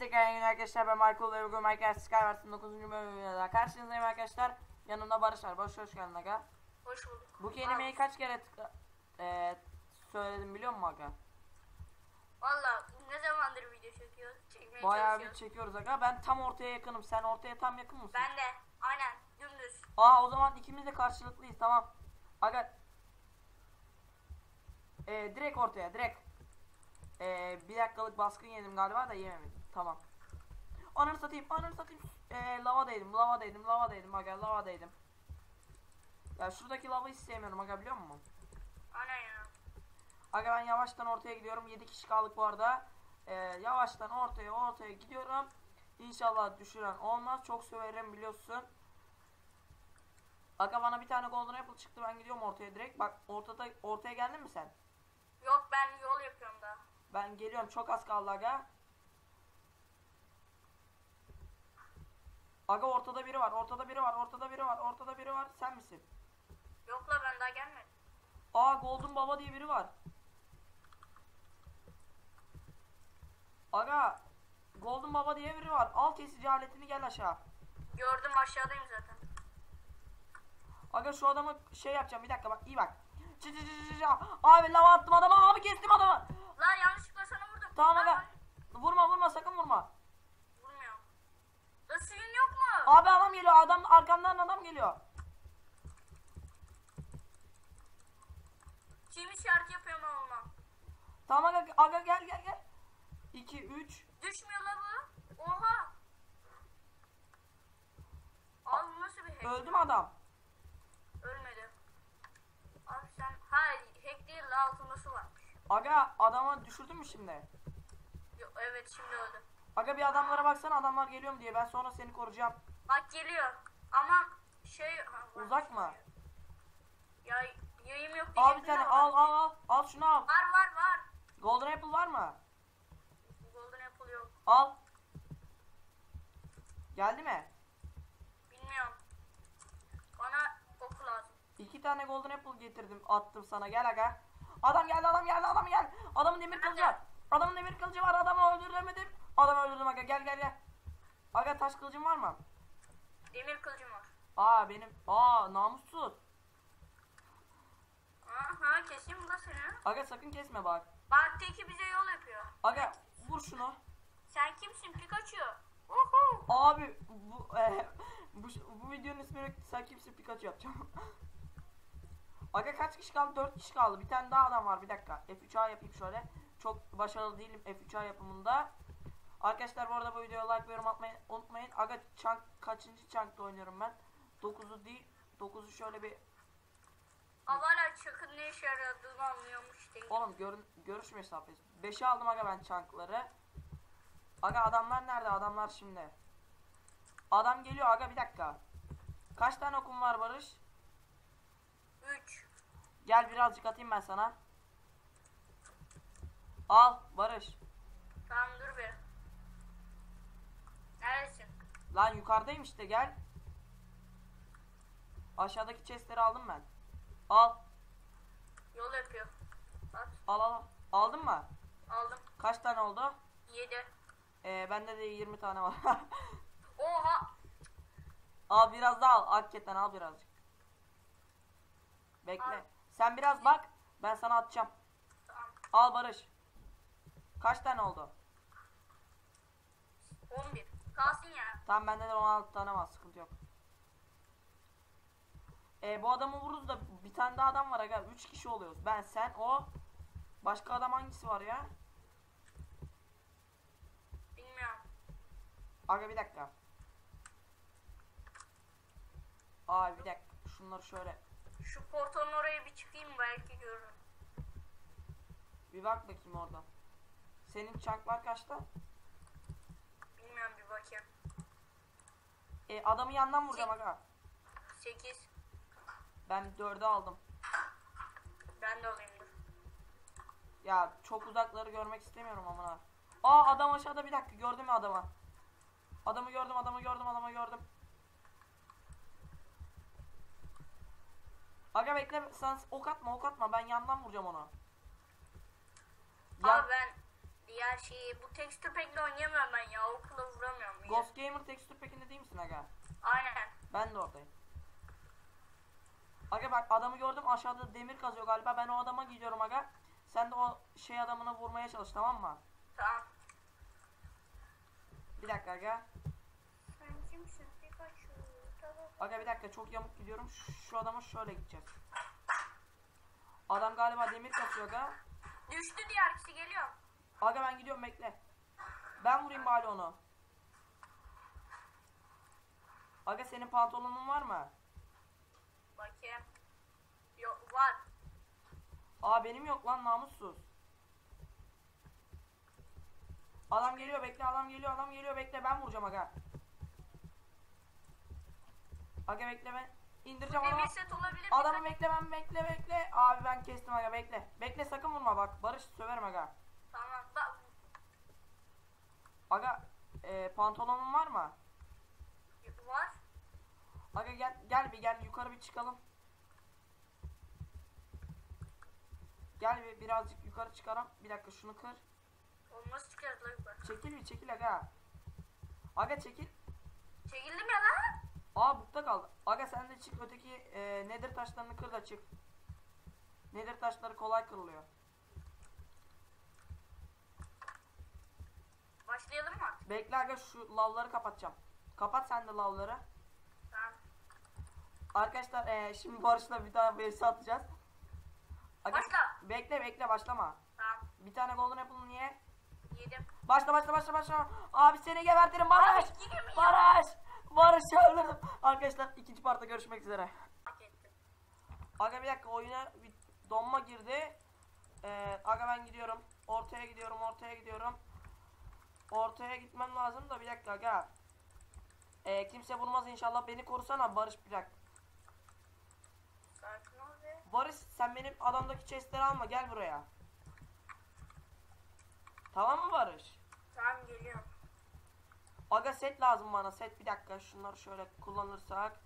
tekrar yine arkadaşlar ben Michael ve bugün Minecraft Skywars'ın 9. bölümüyle daha karşınızdayım arkadaşlar. Yanımda Barış var. Barış hoş geldin aga. Hoş bulduk. Bu kelimeyi kaç kere tıkla- e, söyledim biliyor musun aga? Valla ne zamandır video çekiyoruz? Çekmeye Bayağı bir çekiyoruz aga. Ben tam ortaya yakınım. Sen ortaya tam yakın mısın? Ben de aynen dümdüz. Aa o zaman ikimiz de karşılıklıyız tamam. Aga. E, direkt ortaya direkt. E, bir dakikalık baskın yedim galiba da yemedim. Tamam. Ananı satayım ananı satayım. E, lavadaydım lavadaydım lavadaydım aga lavadaydım. Ya şuradaki lava hiç sevmiyorum aga biliyor musun? Aynen ya. Aga ben yavaştan ortaya gidiyorum. 7 kişi kaldık bu arada. Ee, yavaştan ortaya ortaya gidiyorum. İnşallah düşüren olmaz. Çok söverim biliyorsun. Aga bana bir tane golden apple çıktı. Ben gidiyorum ortaya direkt. Bak ortada ortaya geldin mi sen? Yok ben yol yapıyorum da. Ben geliyorum. Çok az kaldı aga. Aga ortada biri var. Ortada biri var. Ortada biri var. Ortada biri var. Sen misin? Yok la ben daha gelmedim. Aa Golden Baba diye biri var. Aga Golden Baba diye biri var. Al kesici aletini gel aşağı. Gördüm aşağıdayım zaten. Aga şu adamı şey yapacağım bir dakika bak iyi bak. Çı çı çı çı. Abi lava attım adama abi kestim adamı. Lan yanlışlıkla sana vurdum. Tamam aga. Vurma vurma sakın vurma. Vurmuyorum. La suyun yok mu? Abi adam geliyor adam arkamdan adam geliyor. Çiğ işareti yapıyorum ama. Tamam aga, aga gel gel gel. 2 3 Düşmüyor la bu. Oha. Abi bu nasıl bir hack? öldü mü adam? Ölmedi. Abi sen hayır hack değil la altında su varmış. Aga adamı düşürdün mü şimdi? Yo, evet şimdi öldü. Aga bir adamlara baksana adamlar geliyor mu diye ben sonra seni koruyacağım. Bak geliyor. Ama şey... Uzak mı? Ya yayım yok Al bir tane al al al. Al şunu al. Var var var. Golden Apple var mı? Golden Apple yok. Al. Geldi mi? Bilmiyorum. Bana oku lazım. İki tane Golden Apple getirdim attım sana gel aga. Adam geldi adam geldi adam geldi. Adamın demir kılıcı var. Adamın demir kılıcı var adamı öldüremedim. Adamı öldürdüm aga gel gel gel. Aga taş kılıcın var mı? Demir kılıcım var. Aa benim. Aa namussuz. Aha keseyim mi la seni? Aga sakın kesme bak. Bak teki bize yol yapıyor. Aga vur şunu. Sen kimsin Pikachu? Uhu. Abi bu e, bu, bu videonun ismini sen kimsin Pikachu yapacağım. Aga kaç kişi kaldı? 4 kişi kaldı. Bir tane daha adam var. Bir dakika. F3A yapayım şöyle. Çok başarılı değilim F3A yapımında. Arkadaşlar bu arada bu videoya like ve yorum atmayı unutmayın. Aga çank kaçıncı çankta oynuyorum ben? 9'u değil. 9'u şöyle bir Ama hala çakın ne işe yaradığını anlıyormuş değil. Oğlum görün, görüş mesafesi. 5'e aldım aga ben çankları. Aga adamlar nerede? Adamlar şimdi. Adam geliyor aga bir dakika. Kaç tane okum var Barış? 3. Gel birazcık atayım ben sana. Al Barış. Tamam dur bir. Neredesin? Lan yukarıdayım işte gel. Aşağıdaki chestleri aldım ben. Al. Yol yapıyor. Bak Al al. Aldın mı? aldım. Kaç tane oldu? 7. Ee, bende de 20 tane var. Oha. al biraz daha al. Hakikaten al birazcık. Bekle. Al. Sen biraz bak. Ben sana atacağım. Tamam. Al Barış. Kaç tane oldu? 11. Kalsın ya. Tamam bende de 16 tane var. Sıkıntı yok. Ee, bu adamı vururuz da bir tane daha adam var aga. 3 kişi oluyoruz. Ben, sen, o. Başka adam hangisi var ya? Bilmiyorum. Aga bir dakika. Abi bir dakika. Şunları şöyle Şu portalın oraya bir çıkayım belki görürüm. bir bak bakayım oradan. Senin çanklar kaçta? Bilmiyorum bir bakayım. E, adamı yandan vuracağım aga. 8. Ben 4'ü aldım. Ben de alayım dur. Ya çok uzakları görmek istemiyorum amına. Aa adam aşağıda bir dakika gördün mü adamı? Adamı gördüm adamı gördüm adamı gördüm. Aga bekle sen ok atma ok atma ben yandan vuracağım onu. Yan- Abi ben Diğer şeyi bu texture pack'le oynayamıyorum ben ya. Okula vuramıyorum. ya. Ghost Gamer Texture Pack'inde değil misin aga? Aynen. Ben de oradayım. Aga bak adamı gördüm aşağıda demir kazıyor galiba. Ben o adama gidiyorum aga. Sen de o şey adamını vurmaya çalış tamam mı? Tamam. Bir dakika aga. Sen kimsin? Tamam. Aga bir dakika çok yamuk gidiyorum. Şu, şu adama şöyle gideceğiz. Adam galiba demir kasıyor aga. Düştü diğer kişi geliyor. Aga ben gidiyorum bekle. Ben vurayım bari onu. Aga senin pantolonun var mı? Bakayım. Yok var. Aa benim yok lan namussuz. Adam geliyor bekle adam geliyor adam geliyor bekle ben vuracağım aga. Aga bekle ben indireceğim adamı. Bekle ben bekle bekle. Abi ben kestim aga bekle. Bekle sakın vurma bak Barış söverim aga. Aga e, pantolonun var mı? Var. Aga gel gel bir gel yukarı bir çıkalım. Gel bir birazcık yukarı çıkarım. Bir dakika şunu kır. Nasıl çıkarız lan yukarı? Çekil bir çekil aga. Aga çekil. Çekildim ya lan. Aa bukta kaldı. Aga sen de çık öteki e, nedir taşlarını kır da çık. Nedir taşları kolay kırılıyor. Başlayalım mı? Bekle aga şu lavları kapatacağım. Kapat sen de lavları. Tamam. Arkadaşlar e, şimdi Barış'la bir tane vs atacağız. Aga, Başla. Bekle bekle başlama. Tamam. Bir tane golden apple niye? Yedim. Başla başla başla başla. Abi seni gebertirim Barış. Abi? Barış. Barış'ı öldürdüm. Arkadaşlar ikinci partta görüşmek üzere. Aga bir dakika oyuna bir donma girdi. Ee, aga ben gidiyorum. Ortaya gidiyorum ortaya gidiyorum. Ortaya gitmem lazım da bir dakika aga. Ee, kimse vurmaz inşallah. Beni korusana Barış bir dakika. Barış sen benim adamdaki chestleri alma gel buraya. Tamam mı Barış? Tamam geliyorum. Aga set lazım bana set bir dakika şunları şöyle kullanırsak.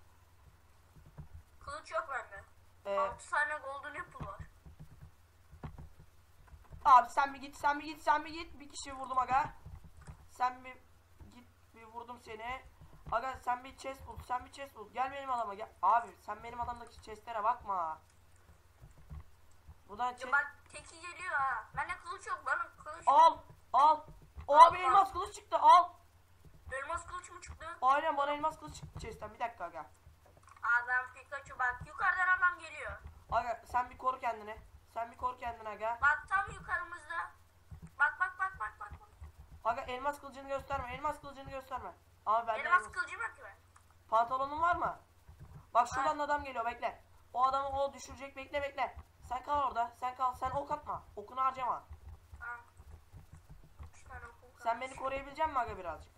Kılıç yok bende. Ee, 6 tane golden apple var. abi sen bir git sen bir git sen bir git bir kişi vurdum aga. Sen bir git bir vurdum seni. Aga sen bir chest bul sen bir chest bul gel benim adama gel. Abi sen benim adamdaki chestlere bakma. Buradan chest bak teki geliyor ha. Bende kılıç yok. Bana kılıç al al. O abi al. elmas kılıç çıktı al. Elmas kılıç mı çıktı? Aynen bana elmas kılıç çıktı chestten bir dakika aga. Adam Pikachu bak. Yukarıdan adam geliyor. Aga sen bir koru kendini. Sen bir koru kendini aga. Bak tam yukarımızda. Bak bak bak bak bak. bak. Aga elmas kılıcını gösterme. Elmas kılıcını gösterme. Abi ben Elmas kılıcım yok ki ben. Pantolonun var mı? Bak şuradan adam geliyor bekle. O adamı o düşürecek bekle bekle. Sen kal orada. Sen kal. Sen ok atma. Okunu harcama. Okul Sen beni koruyabilecek misin aga birazcık?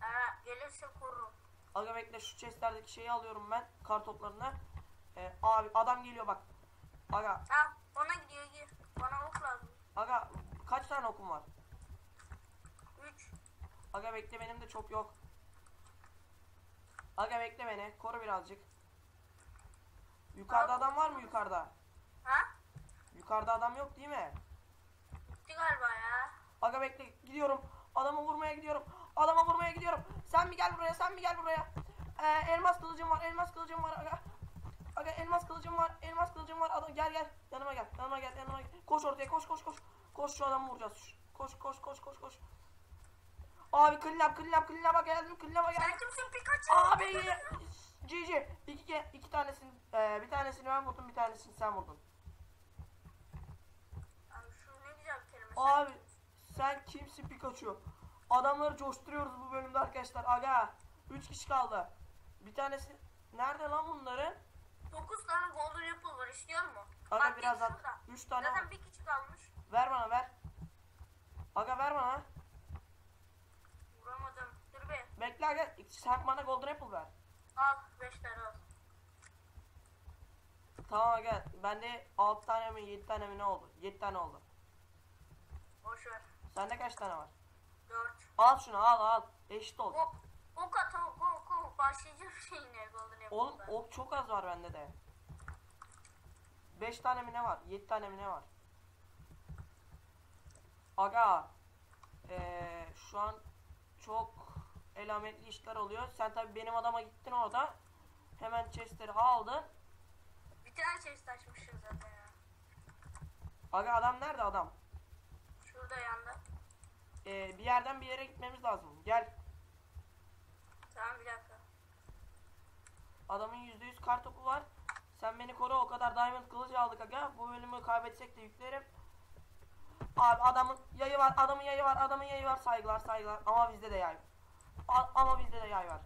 Ha, gelirse korurum. Aga bekle şu chestlerdeki şeyi alıyorum ben. Kar toplarını. Ee, abi adam geliyor bak. Aga Ha, ona gidiyor gir. Bana ok lazım. aga kaç tane okum var? Aga bekle benim de çok yok. Aga bekle beni. Koru birazcık. Yukarıda adam var mı yukarıda? Ha? Yukarıda adam yok değil mi? Gitti galiba ya. Aga bekle gidiyorum. Adamı vurmaya gidiyorum. Adama vurmaya gidiyorum. Sen bir gel buraya sen bir gel buraya. Ee, elmas kılıcım var elmas kılıcım var aga. Aga elmas kılıcım var elmas kılıcım var. Adam gel gel yanıma gel yanıma gel yanıma gel. Koş ortaya koş koş koş. Koş şu adamı vuracağız. Koş koş koş koş koş. Abi clean clean clean'a geldim clean'a Sen geldim. kimsin Pikachu? Abi GG iki, iki tanesini e, bir tanesini ben vurdum bir tanesini sen vurdun. Abi şu ne güzel bir kelime. Abi sen kimsin Pikachu? Adamları coşturuyoruz bu bölümde arkadaşlar. Aga 3 kişi kaldı. Bir tanesi nerede lan bunların? 9 tane golden apple var istiyor mu? Aga Bak, biraz at. şurada. 3 tane Zaten bir kişi kalmış. ver bana ver. Aga ver bana. Vuramadım. Dur Bekle aga sen bana golden apple ver. Al 5 tane al. Tamam aga bende 6 tane mi 7 tane mi ne oldu? 7 tane oldu. Boş ver. Sende kaç tane var? 4. Al şunu al al. Eşit oldu. Ok. Ok at ok ok ok. Başlayacağım şeyine golden apple'da. Oğlum ok çok az var bende de. 5 tane mi ne var? 7 tane mi ne var? Aga eee, şu an çok elametli işler oluyor. Sen tabi benim adama gittin orada. Hemen chestleri aldın. Bir tane chest açmışız zaten ya. Aga adam nerede adam? Şurada yanda. Eee, bir yerden bir yere gitmemiz lazım. Gel. Tamam bir dakika. Adamın %100 kartopu var. Sen beni koru o kadar diamond kılıç aldık aga. Bu bölümü kaybetsek de yüklerim. Abi adamın yayı var, adamın yayı var, adamın yayı var. Saygılar, saygılar. Ama bizde de yay. A- ama bizde de yay var.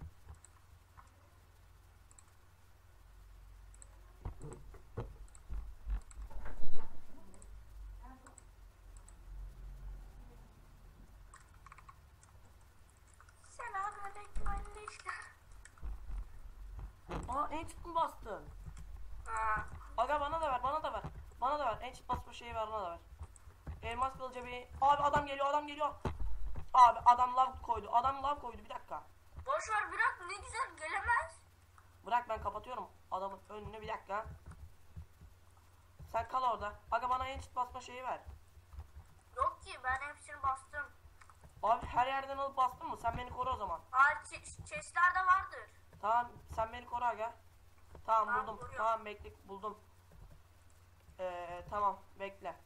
Selamünaleyküm işler. Aa ancient mı bastın? Ha. Aga bana da ver, bana da ver. Bana da ver. Ancient basma şeyi ver, bana da ver. Elmas kılıcı bir... Abi adam geliyor, adam geliyor. Abi adam lav koydu. Adam lav koydu. Bir dakika. Boş ver bırak ne güzel gelemez. Bırak ben kapatıyorum adamın önünü bir dakika. Sen kal orada. Aga bana ancient basma şeyi ver. Yok ki ben hepsini bastım. Abi her yerden alıp bastın mı? Sen beni koru o zaman. Aa ch- chestlerde vardır. Tamam sen beni koru aga. Tamam Tamam, buldum. koruyorum. Tamam bekle buldum. Ee, tamam bekle.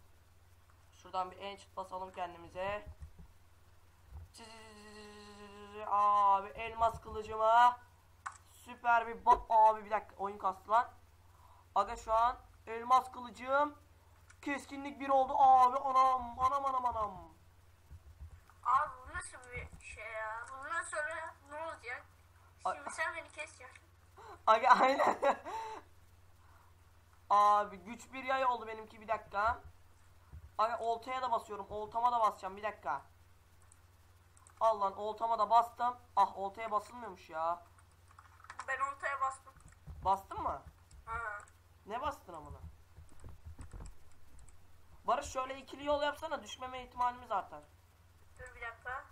Şuradan bir ancient basalım kendimize. Elmas kılıcıma. Süper bir bak abi bir dakika oyun kastı lan. Aga şu an elmas kılıcım keskinlik bir oldu abi anam anam anam anam. Abi bu nasıl bir şey ya? Bundan sonra ne olacak? Şimdi sen beni keseceksin. Aga aynen. Abi güç bir yay oldu benimki bir dakika. Aga oltaya da basıyorum. Oltama da basacağım bir dakika. Al lan oltama da bastım. Ah oltaya basılmıyormuş ya. Ben oltaya bastım. Bastın mı? Ha. Ne bastın amına? Barış şöyle ikili yol yapsana düşmeme ihtimalimiz artar. Dur bir dakika.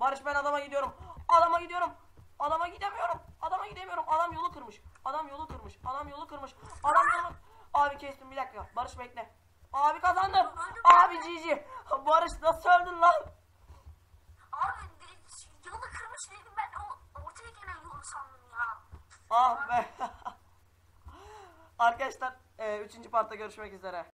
Barış ben adama gidiyorum. Adama gidiyorum. Adama gidemiyorum. Adama gidemiyorum. Adam yolu kırmış. Adam yolu kırmış. Adam yolu kırmış. Adam yolu... Abi kestim bir dakika. Barış bekle. Abi kazandım. Abi cici. Barış nasıl öldün lan? Abi yolu kırmış dedim ben o ortaya gelen yolu sandım ya. Ah be. Arkadaşlar 3. partta görüşmek üzere.